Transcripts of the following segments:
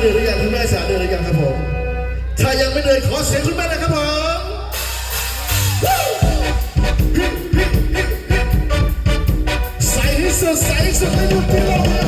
เดินหรือยังคุณแม่สามเดินหรือยังครับผม ถ้ายังไม่เดินขอเสียงคุณแม่นะครับผมใส่ที่สุดใส่ที่สุดให้ดูที่เรา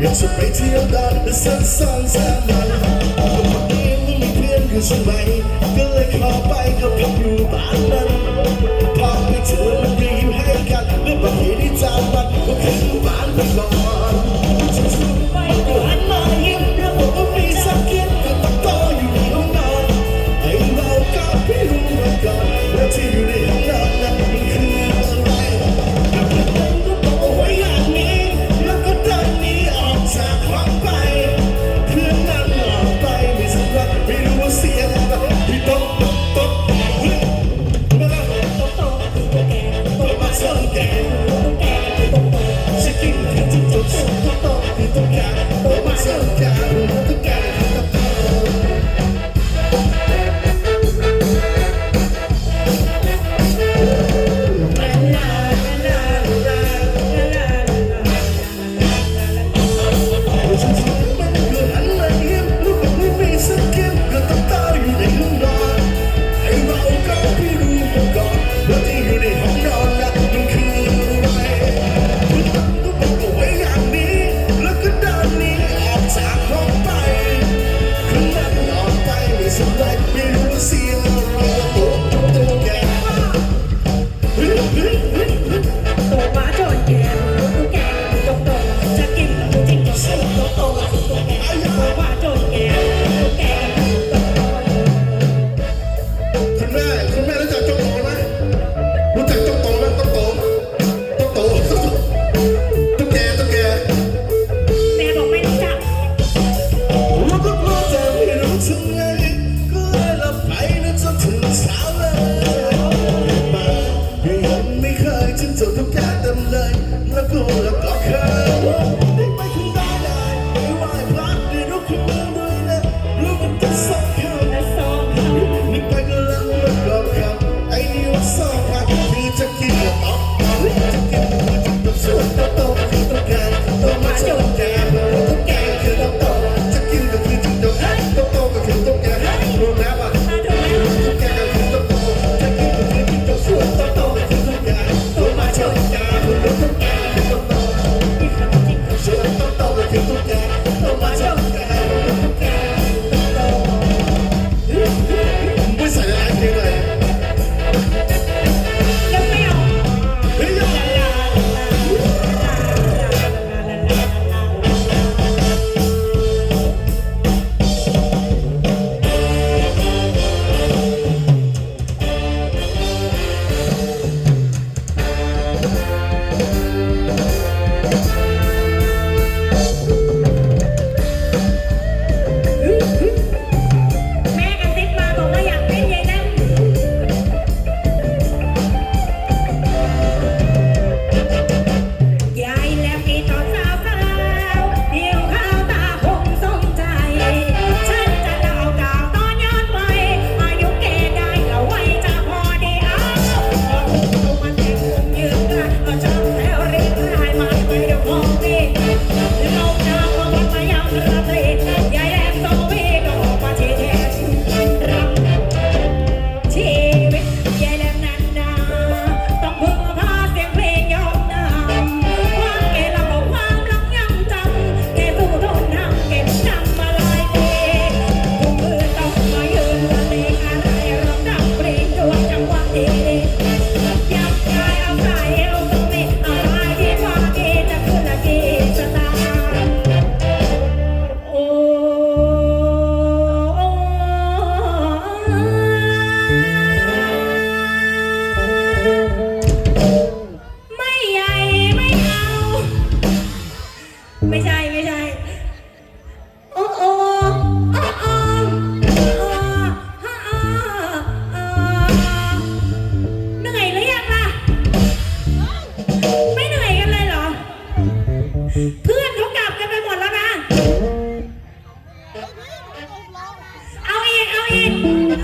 อยากจะไปเที่ยวดอนและสั้นสั้นสักวันแตัวันนี้ไม่มีเพื่อนอยู่ใช่ไหมก็เลยขอไปกับพี่อยู่บ้านนั้นพอไปเจอมันก็ยิ้มให้กันและบางทีได้จากมันก็คือบ้านไปลอง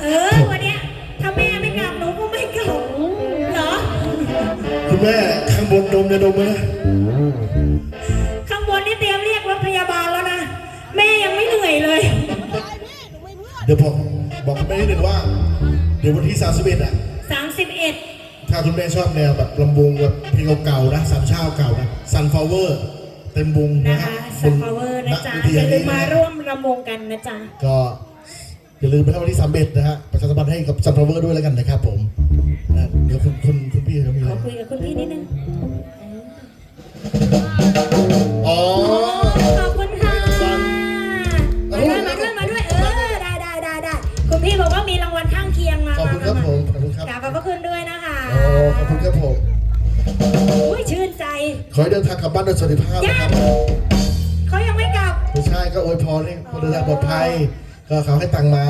เออวันเนี้ยถ้าแม่ไม่กลับหนูก็ไม่กลับเหรอ คุณแม่ข้างบนดมยาดมไหมนะข้างบนนี่เตรียมเรียกรถพยาบาลแล้วนะ แม่ยังไม่เหนื่อยเลย เดี๋ยวผมบอกคุณแม่นิดหนึ่งว่า เดี๋ยววันที่สามสิบเอ็ดอะสามสิบเอ็ดถ้าคุณแม่ชอบแนวแบบลำวงแบบเพลงเก่าๆนะสามชาติเก่านะซันฟลาวเวอร์เต็มวงนะคะฮะซันฟลาวเวอร์นะจ๊ะจะมาร่วมลำวงกันนะจ๊ะ ก็ อย่าลืมนะครับวันที่31นะฮะประชาสัมพันธ์ให้กับ Sunflower ด้วยแล้วกันนะครับผมนะเดี๋ยวคุณคุณคุณพี่เขามีขอะไรอคุยกับคุณพี่นิดนึงอ๋อ ขอบคุณค่ะซันมาด้วยมาด้วยมาด้วยเออได้ได้ได้ได้คุณพี่บอกว่ามีรางวัลข้างเคียงมาขอบคุณครับผมขอบคุณครับกราบขอบพระคุณด้วยนะคะอ๋อขอบคุณครับผมอุ้ยชื่นใจ ขอให้เดินทางกลับบ้านโดยสวัสดิภาพยันะครับงเขายังไม่กลับ ไม่ใช่ก็อวยพรให้คนเดินทางปลอดภัย ก็เขาให้ตังค์มา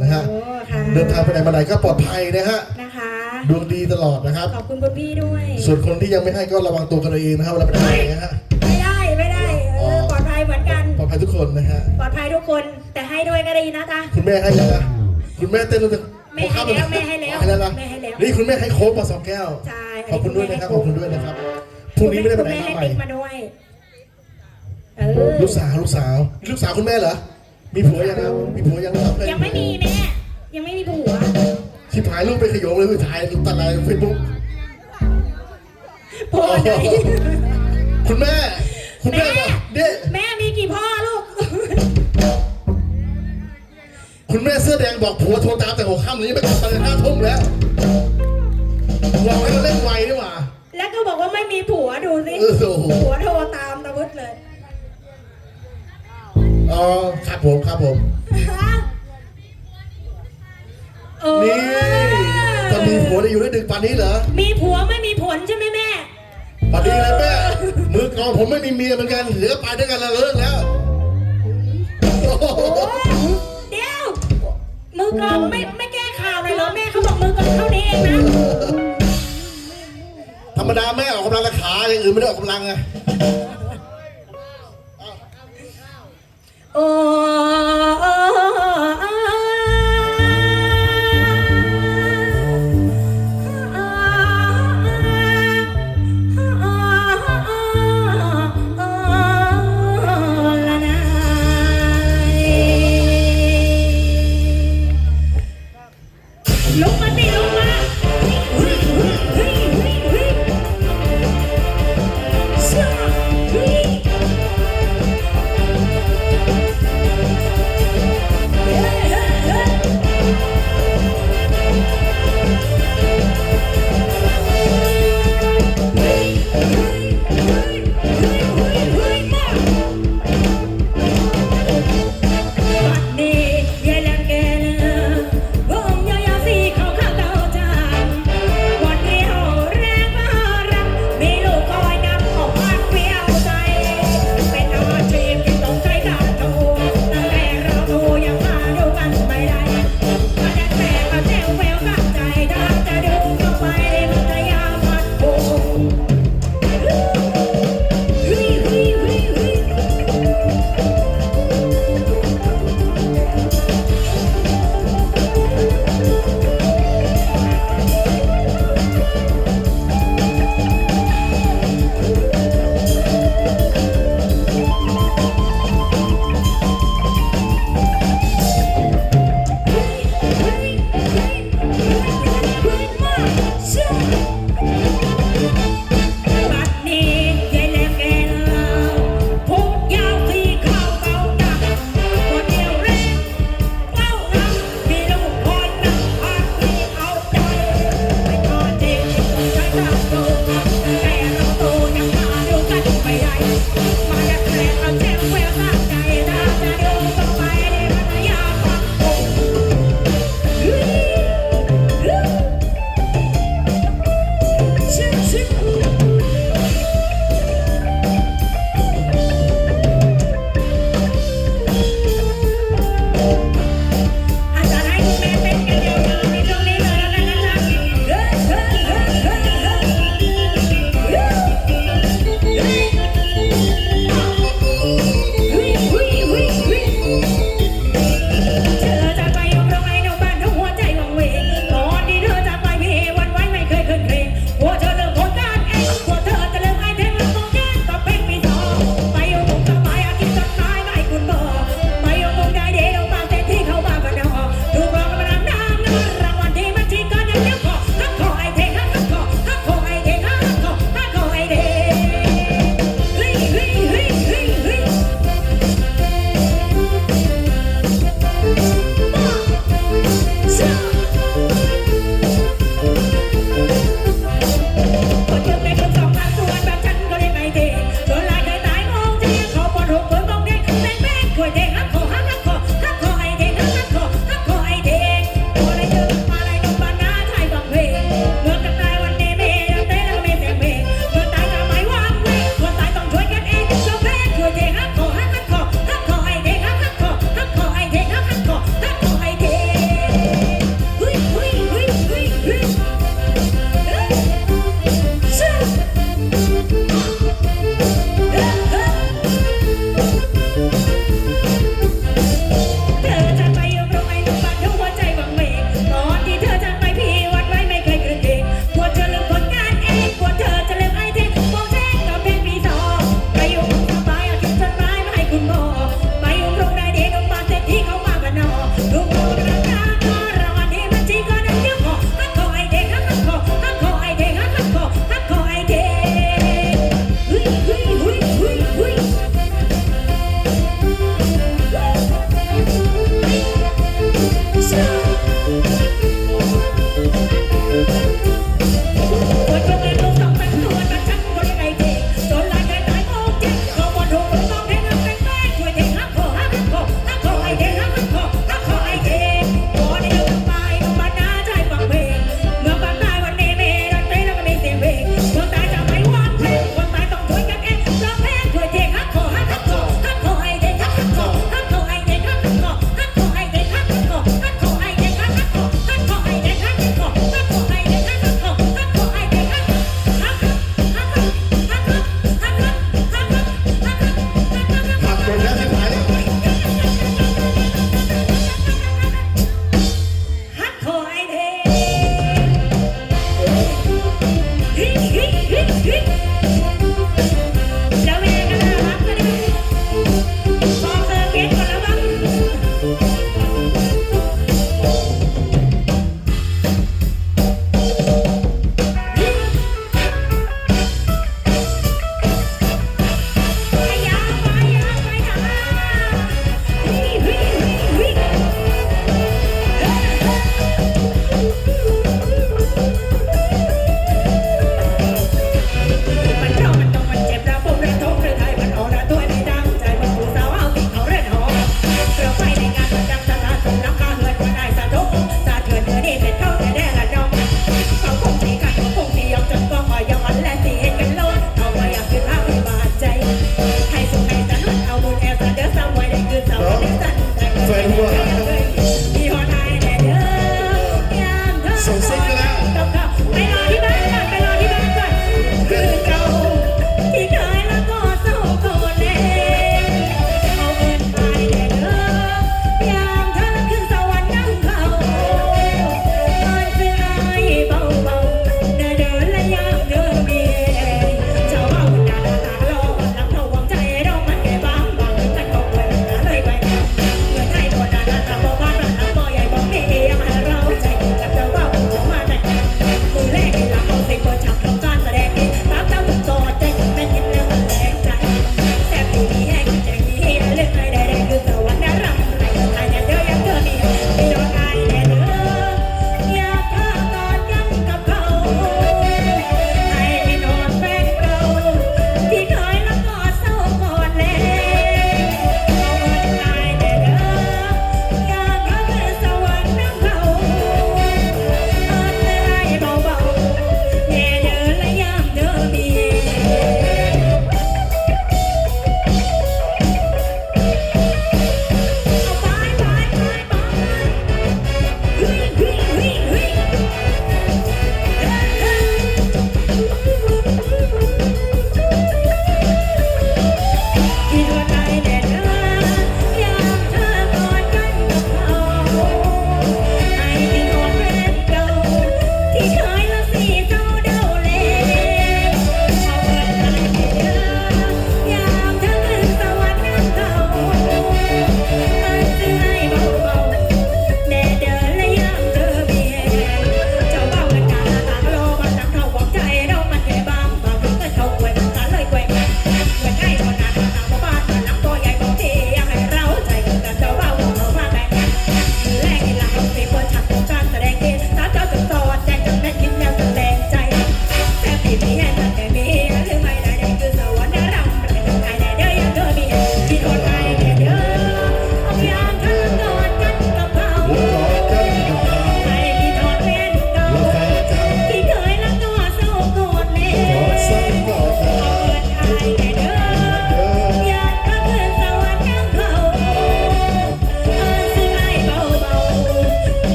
นะฮะโอ้ค่ะเดินทางไปไหนมาไหนก็ปลอดภัยนะฮะนะคะดวงดีตลอดนะครับขอบคุณคุณพี่ด้วย ส่วนคนที่ยังไม่ให้ก็ระวังตัวกันเอาเองนะครับเวลาไปไหนนะฮะไม่ได้ไม่ได้เออปลอดภัยเหมือนกันปลอดภัยทุกคนนะฮะปลอดภัยทุกคนแต่ให้ด้วยก็ดีนะจ๊ะคุณแม่ให้ยังนะคุณแม่เต้นรู้จักแม่ให้แล้วแม่ให้แล้วให้แล้วนะแม่ให้แล้วนี่คุณแม่ให้โค้กมาสองแก้วใช่ขอบคุณด้วยนะครับขอบคุณด้วยนะครับพรุ่งนี้ไม่ได้ไปไหนคุณแม่ให้มาใหม่ติ๊กมาด้วยเออลูกสาวลูกสาวลูกสาวคุณแม่เหรอ มีผัวยังครับมีผัวยังครับยังไม่มีแม่ยังไม่มีผัวชิบหายลูกไปขยงเลยไปถ่ายตัดอะไรเฟซบุ๊กผัวไหนคุณแม่ คุณแม่แม่บอกเนี่ยแม่มีกี่พ่อลูก คุณแม่เสื้อแดงบอกผัวโทรตามแต่หัวค่ำนี้ไม่กลับมาเลยห้าทุ่มแล้วบอกให้เราเล่นไวดีกว่า แล้วก็บอกว่าไม่มีผัวดูสิเออโอ้โหผัวโทรตามตะวุฒเลย อ๋อครับผมครับผมเออนี่จะมีผัวได้อยู่ได้ดึกป่านนี้เหรอมีผัวไม่มีผลใช่ไหมแม่ ป่านนี้เลยแม่มือกองผมไม่มีเมียเหมือนกันเหลือไปด้วยกันแล้วเลิกแล้วโอ้โหโอ้เดี๋ยว มือกลองไม่ไม่แก้ข่าวเลยเหรอแม่เขาบอกมือกลองเท่านี้เองนะ ธรรมดาแม่ออกกำลังกับขาอย่างอื่นไม่ได้ออกกำลังไง